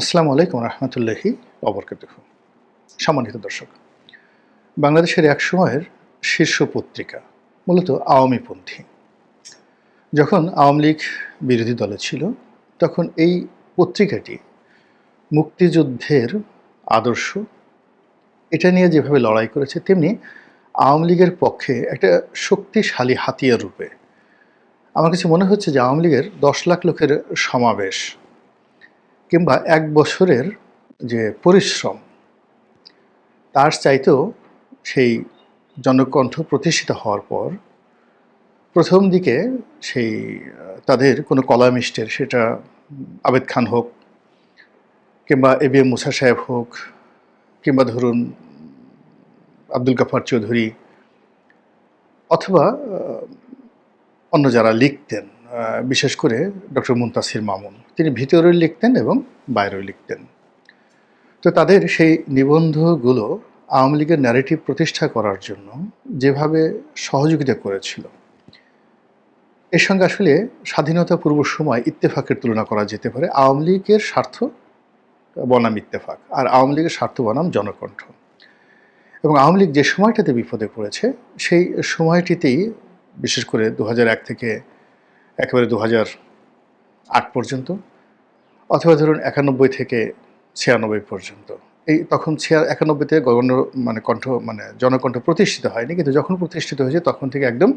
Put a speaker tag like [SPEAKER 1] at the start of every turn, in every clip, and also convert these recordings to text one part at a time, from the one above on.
[SPEAKER 1] আসসালামু আলাইকুম রহমতুল্লাহি অবরকাত সম্মানিত দর্শক, বাংলাদেশের এক সময়ের শীর্ষ পত্রিকা, মূলত আওয়ামীপন্থী। যখন আওয়ামী লীগ বিরোধী দলে ছিল, তখন এই পত্রিকাটি মুক্তিযুদ্ধের আদর্শ, এটা নিয়ে যেভাবে লড়াই করেছে, তেমনি আওয়ামী লীগের পক্ষে একটা শক্তিশালী হাতিয়ার রূপে। আমার কাছে মনে হচ্ছে যে আওয়ামী লীগের দশ লাখ লোকের সমাবেশ কিংবা এক বছরের যে পরিশ্রম, তার চাইতেও সেই জনকণ্ঠ প্রতিষ্ঠিত হওয়ার পর প্রথম দিকে সেই, তাদের কোনো কলামিস্টের সেটা আবেদ খান হোক কিংবা এ বি এম মুসা সাহেব হোক কিংবা ধরুন আব্দুল গাফার চৌধুরী অথবা অন্য যারা লিখতেন বিশেষ করে ডক্টর মুন্তাসির মামুন। তিনি ভিতরেও লিখতেন এবং বাইরেও লিখতেন। তো তাদের সেই নিবন্ধগুলো আওয়ামী লীগের ন্যারেটিভ প্রতিষ্ঠা করার জন্য যেভাবে সহযোগিতা করেছিল, এর সঙ্গে আসলে স্বাধীনতা পূর্ব সময় ইত্তেফাকের তুলনা করা যেতে পারে। আওয়ামী লীগের স্বার্থ বনাম ইত্তেফাক আর আওয়ামী লীগের স্বার্থ বনাম জনকণ্ঠ। এবং আওয়ামী লীগ যে সময়টাতে বিপদে পড়েছে, সেই সময়টিতেই, বিশেষ করে দু থেকে একেবারে দু আট পর্যন্ত, অথবা ধরুন একানব্বই থেকে ছিয়ানব্বই পর্যন্ত। এই তখন ছিয়া, একানব্বইতে গণ মানে কণ্ঠ মানে জনকণ্ঠ প্রতিষ্ঠিত হয়নি, কিন্তু যখন প্রতিষ্ঠিত হয়েছে তখন থেকে একদম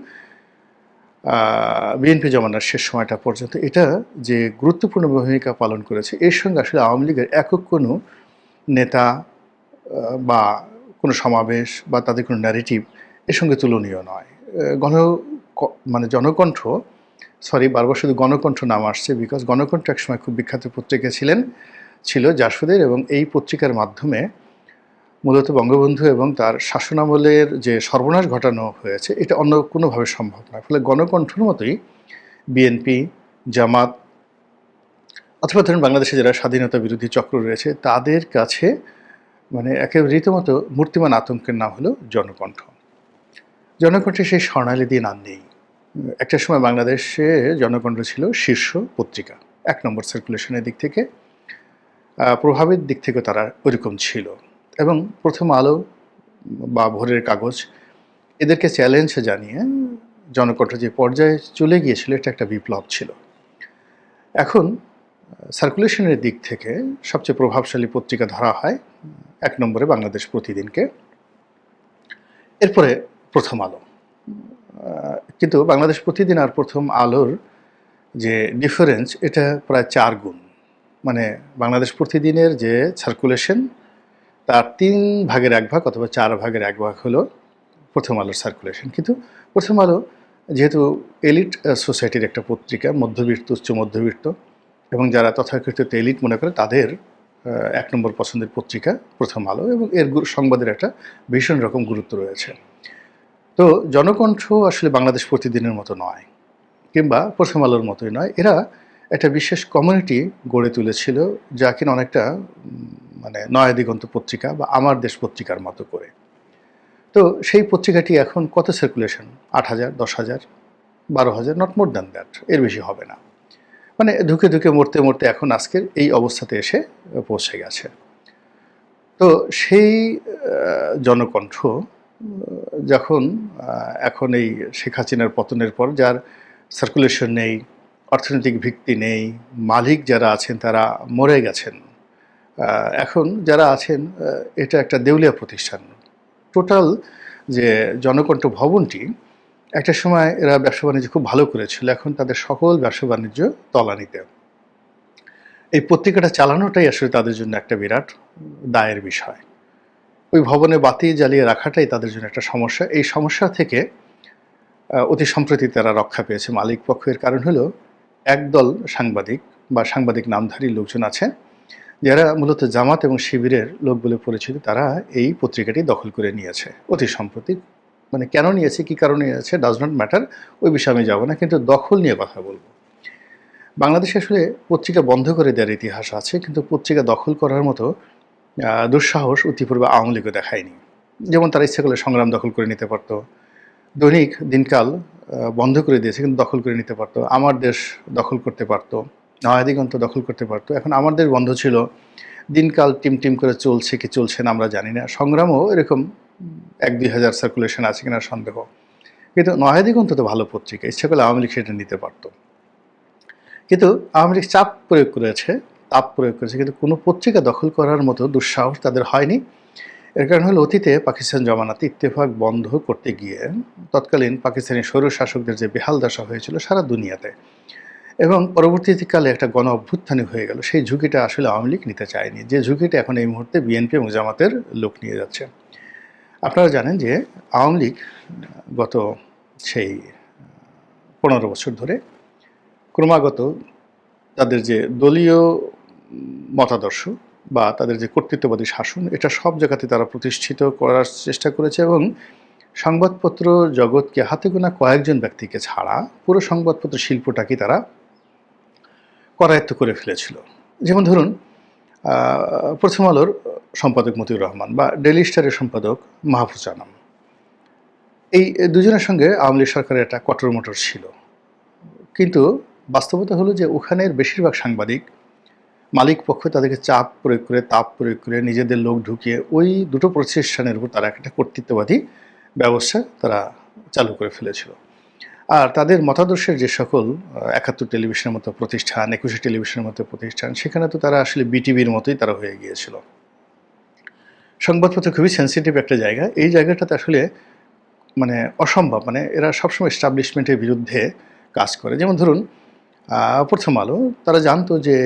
[SPEAKER 1] বিএনপি জমানার শেষ সময়টা পর্যন্ত এটা যে গুরুত্বপূর্ণ ভূমিকা পালন করেছে, এর সঙ্গে আসলে আওয়ামী লীগের একক কোনো নেতা বা কোনো সমাবেশ বা তাদের কোনো ন্যারেটিভ এর সঙ্গে তুলনীয় নয়। গণ মানে জনকণ্ঠ সরি বারবার শুধু গণকণ্ঠ নাম আসছে বিকজ গণকণ্ঠ একসময় খুব বিখ্যাত পত্রিকা ছিলেন, ছিল জাসুদের এবং এই পত্রিকার মাধ্যমে মূলত বঙ্গবন্ধু এবং তার শাসনামলের যে সর্বনাশ ঘটানো হয়েছে, এটা অন্য কোনোভাবে সম্ভব নয় ফলে গণকণ্ঠর মতোই বিএনপি জামাত অথবা ধরুন বাংলাদেশে যারা স্বাধীনতা বিরোধী চক্র রয়েছে, তাদের কাছে মানে একেবারে রীতিমতো মূর্তিমান আতঙ্কের নাম হলো জনকণ্ঠ। জনকণ্ঠে সেই স্বর্ণালী দিন আর নেই। একটা সময় বাংলাদেশে জনকণ্ঠ ছিল শীর্ষ পত্রিকা। এক নম্বর সার্কুলেশনের দিক থেকে প্রভাবের দিক থেকে তারা ওইরকম ছিল। এবং প্রথম আলো বা ভোরের কাগজ এদেরকে চ্যালেঞ্জ জানিয়ে জনকণ্ঠ যে পর্যায়ে চলে গিয়েছিল, এটা একটা বিপ্লব ছিল। এখন সার্কুলেশনের দিক থেকে সবচেয়ে প্রভাবশালী পত্রিকা ধরা হয় এক নম্বরে বাংলাদেশ প্রতিদিনকে। এরপরে প্রথম আলো। কিন্তু বাংলাদেশ প্রতিদিন আর প্রথম আলোর যে ডিফারেন্স এটা প্রায় চার গুণ। মানে বাংলাদেশ প্রতিদিনের যে সার্কুলেশন তার তিন ভাগের এক ভাগ অথবা চার ভাগের এক ভাগ হলো প্রথম আলোর সার্কুলেশন কিন্তু প্রথম আলো যেহেতু এলিট সোসাইটির একটা পত্রিকা, মধ্যবিত্ত, উচ্চ মধ্যবিত্ত, এবং যারা তথাকথিত এলিট মনে করে, তাদের এক নম্বর পছন্দের পত্রিকা প্রথম আলো, এবং এর সংবাদের একটা ভীষণ রকম গুরুত্ব রয়েছে। তো জনকণ্ঠ আসলে বাংলাদেশ প্রতিদিনের মতো নয়, কিংবা প্রথম আলোর মতোই নয়। এরা একটা বিশেষ কমিউনিটি গড়ে তুলেছিল, যা কিনা অনেকটা মানে নয়া দিগন্ত পত্রিকা বা আমার দেশ পত্রিকার মতো করে। তো সেই পত্রিকাটি এখন কত সার্কুলেশন আট হাজার, দশ হাজার, বারো হাজার নট মোর দ্যান দ্যাট এর বেশি হবে না। মানে ধুকে ধুকে মরতে মরতে এখন আজকের এই অবস্থাতে এসে পৌঁছে গেছে। তো সেই জনকণ্ঠ যখন এখন এই শেখ হাসিনার পতনের পর যার সার্কুলেশন নেই, অর্থনৈতিক ভিত্তি নেই, মালিক যারা আছেন তারা মরে গেছেন। এখন যারা আছেন এটা একটা দেউলিয়া প্রতিষ্ঠান। টোটাল যে জনকণ্ঠ ভবনটি, একটা সময় এরা ব্যবসা বাণিজ্য খুব ভালো করেছিল, এখন তাদের সকল ব্যবসা বাণিজ্য তলানিতে। এই পত্রিকাটা চালানোটাই আসলে তাদের জন্য একটা বিরাট দায়ের বিষয়। ওই ভবনে বাতি জ্বালিয়ে রাখাটাই তাদের জন্য একটা সমস্যা। এই সমস্যা থেকে অতি সম্প্রতি তারা রক্ষা পেয়েছে। মালিক পক্ষের কারণ হলো, একদল সাংবাদিক বা সাংবাদিক নামধারী লোকজন আছে, যারা মূলত জামাত এবং শিবিরের লোক বলে পরিচিত, তারা এই পত্রিকাটি দখল করে নিয়েছে। অতি সম্প্রতি মানে কেন নিয়েছে, কি কারণে নিয়েছে ডাজ নট ম্যাটার ওই বিষয়ে আমি যাব না, কিন্তু দখল নিয়ে কথা বলব। বাংলাদেশে আসলে পত্রিকা বন্ধ করে দেওয়ার ইতিহাস আছে, কিন্তু পত্রিকা দখল করার মতো দুঃসাহস অতিপূর্বে আওয়ামী লীগও দেখায়নি। যেমন তারা ইচ্ছে করলে সংগ্রাম দখল করে নিতে পারতো। দৈনিক দিনকাল বন্ধ করে দিয়েছে কিন্তু দখল করে নিতে পারতো। আমার দেশ দখল করতে পারতো নয়া দিগন্ত দখল করতে পারতো। এখন আমাদের বন্ধ ছিল। দিনকাল টিম টিম করে চলছে কি চলছে না আমরা জানি না। সংগ্রামও এরকম এক দুই হাজার সার্কুলেশন আছে কিনা সন্দেহ। কিন্তু নয়া দিগন্ত তো ভালো পত্রিকা, ইচ্ছা করলে আওয়ামী লীগ সেটা নিতে পারতো। কিন্তু আওয়ামী লীগ চাপ প্রয়োগ করেছে। তাপ প্রয়োগ করেছে। কিন্তু কোনো পত্রিকা দখল করার মতো দুঃসাহস তাদের হয়নি। এর কারণ হলো অতীতে পাকিস্তান জমানাতে ইত্তেফাক বন্ধ করতে গিয়ে তৎকালীন পাকিস্তানি স্বৈর শাসকদের যে বেহাল দশা হয়েছিল সারা দুনিয়াতে এবং পরবর্তীকালে একটা গণ অভ্যুত্থানই হয়ে গেল, সেই ঝুঁকিটা আসলে আওয়ামী লীগ নিতে চায়নি। যে ঝুঁকিটা এখন এই মুহূর্তে বিএনপি এবং জামাতের লোক নিয়ে যাচ্ছে। আপনারা জানেন যে আওয়ামী লীগ গত সেই পনেরো বছর ধরে ক্রমাগত তাদের যে দলীয় মতাদর্শ বা তাদের যে কর্তৃত্ববাদী শাসন, এটা সব জায়গাতে তারা প্রতিষ্ঠিত করার চেষ্টা করেছে এবং সংবাদপত্র জগৎকে হাতে গোনা কয়েকজন ব্যক্তিকে ছাড়া পুরো সংবাদপত্র শিল্পটাকে তারা করায়ত্ত করে ফেলেছিল। যেমন ধরুন প্রথম আলোর সম্পাদক মতিউর রহমান বা ডেলি স্টারের সম্পাদক মাহফুজ আনাম এই দুজনের সঙ্গে আওয়ামী লীগ সরকারের একটা কটর মোটর ছিল। কিন্তু বাস্তবতা হলো যে ওখানের বেশিরভাগ সাংবাদিক মালিক পক্ষ তাদেরকে চাপ প্রয়োগ করে, তাপ প্রয়োগ করে নিজেদের লোক ঢুকিয়ে ওই দুটো প্রতিষ্ঠানের উপর তারা একটা কর্তৃত্ববাদী ব্যবস্থা তারা চালু করে ফেলেছিল। আর তাদের মতাদর্শের যে সকল একাত্তর টেলিভিশনের মতো প্রতিষ্ঠান, একুশে টেলিভিশনের মতো প্রতিষ্ঠান, সেখানে তো তারা আসলে বিটিভির মতোই তারা হয়ে গিয়েছিল। সংবাদপত্র খুবই সেন্সিটিভ একটা জায়গা। এই জায়গাটাতে আসলে মানে অসম্ভব মানে এরা সবসময় এস্টাবলিশমেন্টের বিরুদ্ধে কাজ করে। যেমন ধরুন প্রথম আলো, তারা জানতো যে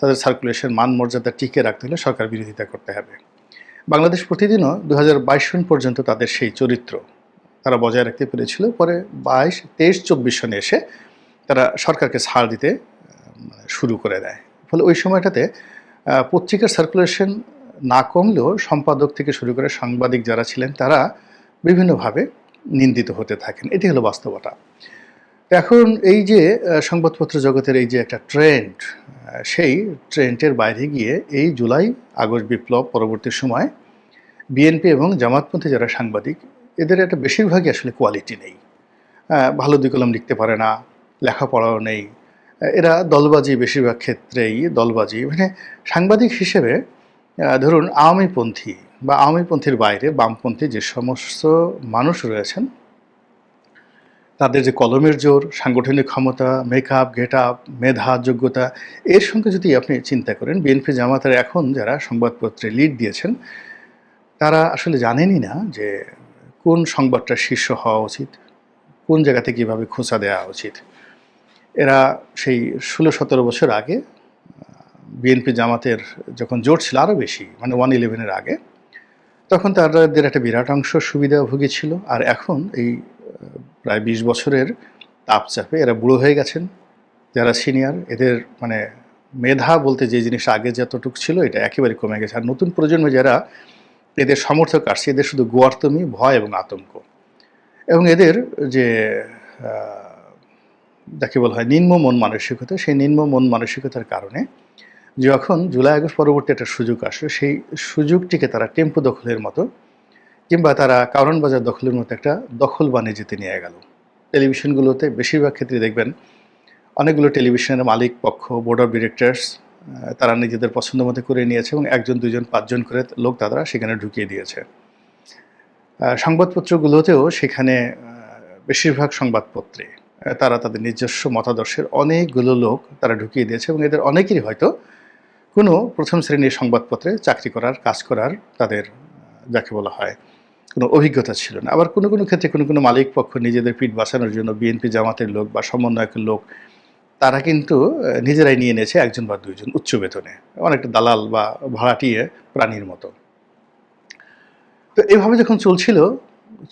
[SPEAKER 1] তাদের সার্কুলেশন মান মর্যাদা টিকে রাখতে হলে সরকার বিরোধিতা করতে হবে। বাংলাদেশ প্রতিদিনও দু হাজার বাইশ সন পর্যন্ত তাদের সেই চরিত্র তারা বজায় রাখতে পেরেছিল। পরে বাইশ, তেইশ, চব্বিশ সনে এসে তারা সরকারকে ছাড় দিতে শুরু করে দেয়। ফলে ওই সময়টাতে পত্রিকার সার্কুলেশন না কমলেও সম্পাদক থেকে শুরু করে সাংবাদিক যারা ছিলেন তারা বিভিন্নভাবে নিন্দিত হতে থাকেন। এটি হলো বাস্তবতা। এখন এই যে সংবাদপত্র জগতের এই যে একটা ট্রেন্ড সেই ট্রেন্ডের বাইরে গিয়ে এই জুলাই আগস্ট বিপ্লব পরবর্তী সময় বিএনপি এবং জামাতপন্থী যারা সাংবাদিক, এদের একটা বেশিরভাগই আসলে কোয়ালিটি নেই। ভালো দুই কলম লিখতে পারে না, লেখাপড়াও নেই। এরা দলবাজি বেশিরভাগ ক্ষেত্রেই দলবাজি। মানে সাংবাদিক হিসেবে ধরুন আওয়ামীপন্থী বা আওয়ামীপন্থীর বাইরে বামপন্থী যে সমস্ত মানুষ রয়েছেন তাদের যে কলমের জোর, সাংগঠনিক ক্ষমতা মেকআপ গেট আপ মেধা, যোগ্যতা, এর সঙ্গে যদি আপনি চিন্তা করেন বিএনপি জামাতের এখন যারা সংবাদপত্রে লিড দিয়েছেন, তারা আসলে জানেনই না যে কোন সংবাদটা শীর্ষ হওয়া উচিত, কোন জায়গাতে কীভাবে খোঁচা দেওয়া উচিত। এরা সেই ষোলো সতেরো বছর আগে বিএনপি জামাতের যখন জোট ছিল আরও বেশি মানে ওয়ান ইলেভেনের আগে, তখন তাদের একটা বিরাট অংশ সুবিধাভোগী ছিল, আর এখন এই প্রায় বিশ বছরের তাপচাপে এরা বুড়ো হয়ে গেছেন। যারা সিনিয়র, এদের মানে মেধা বলতে যে জিনিসটা আগে যতটুকু ছিল, এটা একেবারে কমে গেছে। আর নতুন প্রজন্মে যারা এদের সমর্থক আসছে, এদের শুধু গোয়ার্তমি, ভয় এবং আতঙ্ক। এবং এদের যে যাকে বলা হয় নিম্ন মন মানসিকতা, সেই নিম্ন মন মানসিকতার কারণে যখন জুলাই আগস্ট পরবর্তী একটা সুযোগ আসলো সেই সুযোগটিকে তারা টেম্পো দখলের মতো কিংবা তারা কারণ বাজার দখলের মতো একটা দখল বাণিজ্যতে নিয়ে গেল। টেলিভিশনগুলোতে বেশিরভাগ ক্ষেত্রে দেখবেন অনেকগুলো টেলিভিশনের মালিক পক্ষ বোর্ড অফ ডিরেক্টরস তারা নিজেদের পছন্দ মতো করে নিয়েছে এবং একজন দুজন পাঁচজন করে লোক তারা সেখানে ঢুকিয়ে দিয়েছে। সংবাদপত্রগুলোতেও সেখানে বেশিরভাগ সংবাদপত্রে তারা তাদের নিজস্ব মতাদর্শের অনেকগুলো লোক তারা ঢুকিয়ে দিয়েছে এবং এদের অনেকেরই হয়তো কোনো প্রথম শ্রেণির সংবাদপত্রে চাকরি করার, কাজ করার তাদের যাকে বলা হয় কোনো অভিজ্ঞতা ছিল না। আবার কোনো কোনো ক্ষেত্রে কোনো কোনো মালিক পক্ষ নিজেদের পিঠ বাঁচানোর জন্য বিএনপি জামাতের লোক বা সমন্বয়কের লোক, তারা কিন্তু নিজেরাই নিয়ে নিয়েছে একজন বা দুইজন উচ্চ বেতনে। অনেকটা দালাল বা ভাড়াটিয়ে প্রাণীর মতো তো এভাবে যখন চলছিল,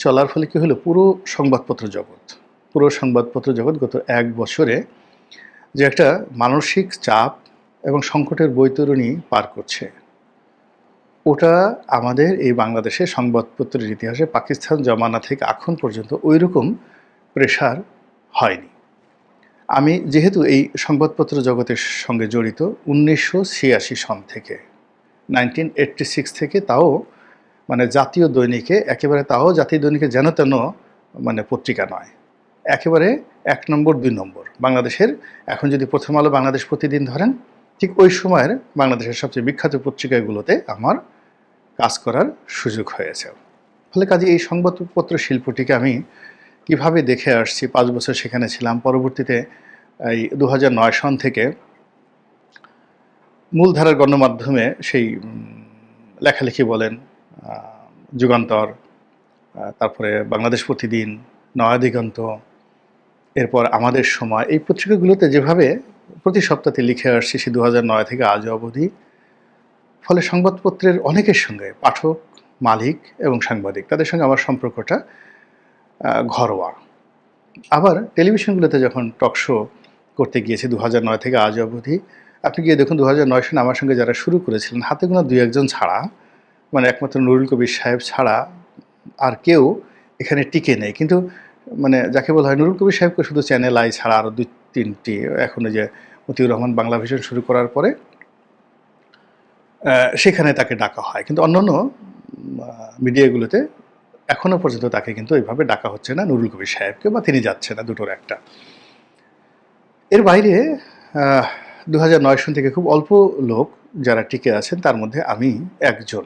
[SPEAKER 1] চলার ফলে কী হলো? পুরো সংবাদপত্র জগৎ, পুরো সংবাদপত্র জগৎ গত এক বছরে যে একটা মানসিক চাপ এবং সংকটের বৈতরণী পার করছে। ওটা আমাদের এই বাংলাদেশের সংবাদপত্রের ইতিহাসে পাকিস্তান জমানা থেকে এখন পর্যন্ত ওই রকম প্রেশার হয়নি। আমি যেহেতু এই সংবাদপত্র জগতের সঙ্গে জড়িত উনিশশো ছিয়াশি সন থেকে নাইনটিন থেকে তাও মানে জাতীয় দৈনিকে, একেবারে তাও জাতীয় দৈনিকে যেন তেন মানে পত্রিকা নয়। একেবারে এক নম্বর, দুই নম্বর। বাংলাদেশের এখন যদি প্রথম আলো বাংলাদেশ প্রতিদিন ধরেন, ঠিক ওই সময়ের বাংলাদেশের সবচেয়ে বিখ্যাত পত্রিকাগুলোতে আমার কাজ করার সুযোগ হয়েছে। ফলে কাজে, এই সংবাদপত্র শিল্পটিকে আমি কীভাবে দেখে আসছি, পাঁচ বছর সেখানে ছিলাম, পরবর্তীতে এই দু সন থেকে মূলধারার গণমাধ্যমে সেই লেখালেখি বলেন যুগান্তর তারপরে বাংলাদেশ প্রতিদিন, নয়া দিগন্ত, এরপর আমাদের সময়, এই পত্রিকাগুলোতে যেভাবে প্রতি সপ্তাহে লিখে আসছি, সে দু থেকে আজ অবধি ফলে সংবাদপত্রের অনেকের সঙ্গে পাঠক, মালিক এবং সাংবাদিক, তাদের সঙ্গে আমার সম্পর্কটা ঘরোয়া। আবার টেলিভিশনগুলোতে যখন টক শো করতে গিয়েছি দু নয় থেকে আজ অবধি, আপনি গিয়ে দেখুন দু নয় সালে আমার সঙ্গে যারা শুরু করেছিলেন, হাতে গোনা দুই একজন ছাড়া মানে একমাত্র নুরুল কবির সাহেব ছাড়া আর কেউ এখানে টিকে নেই। কিন্তু মানে যাকে বলা হয় নুরুল কবির সাহেবকে শুধু চ্যানেল আই ছাড়া আরও দুই তিনটি এখন যে মতিউর রহমান বাংলা ভিশন শুরু করার পরে সেখানে তাকে ডাকা হয়। কিন্তু অন্যান্য মিডিয়াগুলোতে এখনও পর্যন্ত তাকে কিন্তু এইভাবে ডাকা হচ্ছে না। নুরুল কবির সাহেবকে, বা তিনি যাচ্ছে না, দুটোর একটা। এর বাইরে দু হাজার নয় সন থেকে খুব অল্প লোক যারা টিকে আছেন, তার মধ্যে আমি একজন।